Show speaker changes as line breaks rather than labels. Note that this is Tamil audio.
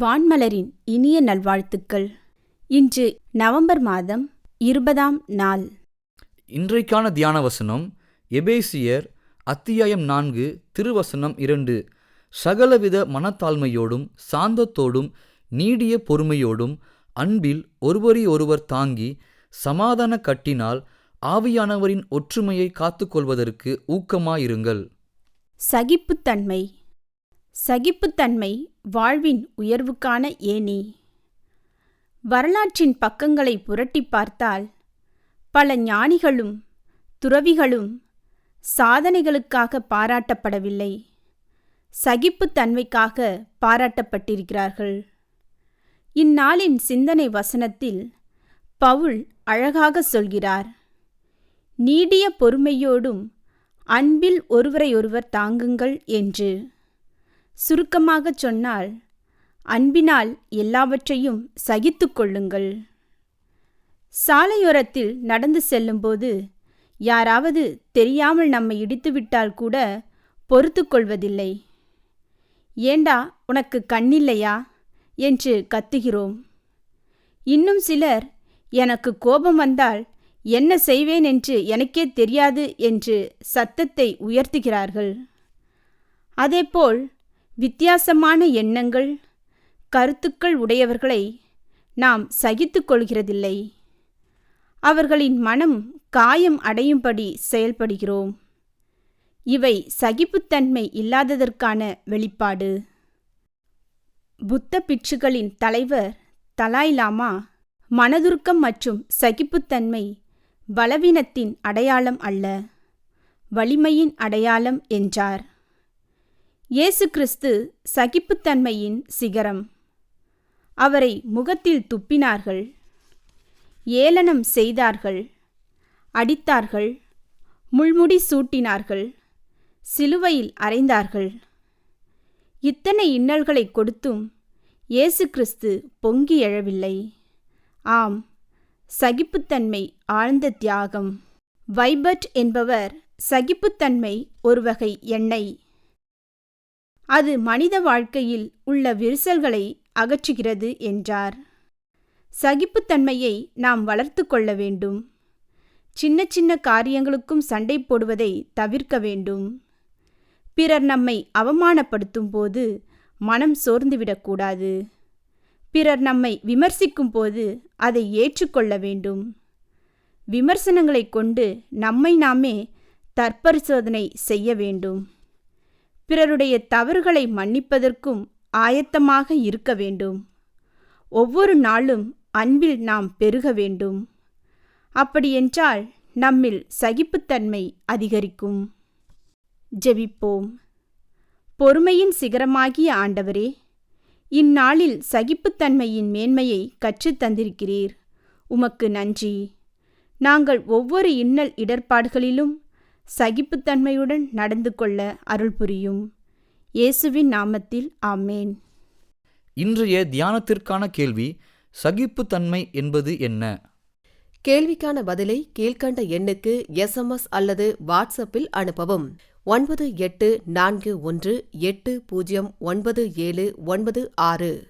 வான்மலரின் இனிய நல்வாழ்த்துக்கள். இன்று நவம்பர் மாதம் இருபதாம் நாள்.
இன்றைக்கான தியான வசனம் எபேசியர் அத்தியாயம் நான்கு திருவசனம் இரண்டு. சகலவித மனத்தாழ்மையோடும் சாந்தத்தோடும் நீடிய பொறுமையோடும் அன்பில் ஒருவரையொருவர் தாங்கி சமாதான கட்டினால் ஆவியானவரின் ஒற்றுமையை காத்துக்கொள்வதற்கு ஊக்கமாயிருங்கள்.
சகிப்புத்தன்மை சகிப்புத்தன்மை வாழ்வின் உயர்வுக்கான ஏணி. வரலாற்றின் பக்கங்களை புரட்டிப் பார்த்தால் பல ஞானிகளும் துறவிகளும் சாதனைகளுக்காக பாராட்டப்படவில்லை. சகிப்புத்தன்மைக்காக பாராட்டப்பட்டிருக்கிறார்கள். இந்நாளின் சிந்தனை வசனத்தில் பவுல் அழகாக சொல்கிறார் நீடிய பொறுமையோடும் அன்பில் ஒருவரையொருவர் தாங்குங்கள் என்று. சுருக்கமாகச் சொன்னால் அன்பினால் எல்லாவற்றையும் சகித்து கொள்ளுங்கள். சாலையோரத்தில் நடந்து செல்லும்போது யாராவது தெரியாமல் நம்மை இடித்துவிட்டால் கூட பொறுத்து கொள்வதில்லை. ஏண்டா உனக்கு கண்ணில்லையா என்று கத்துகிறோம். இன்னும் சிலர் எனக்கு கோபம் வந்தால் என்ன செய்வேன் என்று எனக்கே தெரியாது என்று சத்தத்தை உயர்த்துகிறார்கள். அதேபோல் வித்தியாசமான எண்ணங்கள் கருத்துக்கள் உடையவர்களை நாம் சகித்து கொள்கிறதில்லை. அவர்களின் மனம் காயம் அடையும்படி செயல்படுகிறோம். இவை சகிப்புத்தன்மை இல்லாததற்கான வெளிப்பாடு. புத்த பிட்சுகளின் தலைவர் தலாய் லாமா மனதுருக்கம் மற்றும் சகிப்புத்தன்மை பலவீனத்தின் அடையாளம் அல்ல வலிமையின் அடையாளம் என்றார். இயேசு கிறிஸ்து சகிப்புத்தன்மையின் சிகரம். அவரை முகத்தில் துப்பினார்கள். ஏளனம் செய்தார்கள். அடித்தார்கள். முள்முடி சூட்டினார்கள். சிலுவையில் அறைந்தார்கள் இத்தனை இன்னல்களை கொடுத்தும் இயேசு கிறிஸ்து பொங்கி எழவில்லை. ஆம் சகிப்புத்தன்மை ஆழ்ந்த தியாகம். வைபட் என்பவர் சகிப்புத்தன்மை ஒரு வகை எண்ணெய். அது மனித வாழ்க்கையில் உள்ள விரிசல்களை அகற்றுகிறது என்றார். சகிப்புத்தன்மையை நாம் வளர்த்து கொள்ள வேண்டும். சின்ன சின்ன காரியங்களுக்கும் சண்டை போடுவதை தவிர்க்க வேண்டும். பிறர் நம்மை அவமானப்படுத்தும் போது மனம் சோர்ந்துவிடக்கூடாது பிறர் நம்மை விமர்சிக்கும் போது அதை ஏற்றுக்கொள்ள வேண்டும். விமர்சனங்களை கொண்டு நம்மை நாமே தற்பரிசோதனை செய்ய வேண்டும். பிறருடைய தவறுகளை மன்னிப்பதற்கும் ஆயத்தமாக இருக்க வேண்டும். ஒவ்வொரு நாளும் அன்பில் நாம் பெருக வேண்டும். அப்படியென்றால் நம்மில் சகிப்புத்தன்மை அதிகரிக்கும். ஜெபிப்போம். பொறுமையின் சிகரமாகிய ஆண்டவரே இந்நாளில் சகிப்புத்தன்மையின் மேன்மையை கற்றுத் தந்திருக்கிறீர். உமக்கு நன்றி. நாங்கள் ஒவ்வொரு இன்னல் இடர்பாடுகளிலும் சகிப்புத்தன்மையுடன் நடந்து கொள்ள அருள் புரியும். இயேசுவின் நாமத்தில் ஆமேன்.
இன்றைய தியானத்திற்கான கேள்வி சகிப்புத்தன்மை என்பது என்ன?
கேள்விக்கான பதிலை கீழ்க்கண்ட எண்ணுக்கு எஸ்எம்எஸ் அல்லது வாட்ஸ்அப்பில் அனுப்பவும். ஒன்பது எட்டு நான்கு ஒன்று எட்டு பூஜ்ஜியம் ஒன்பது ஏழு ஒன்பது ஆறு.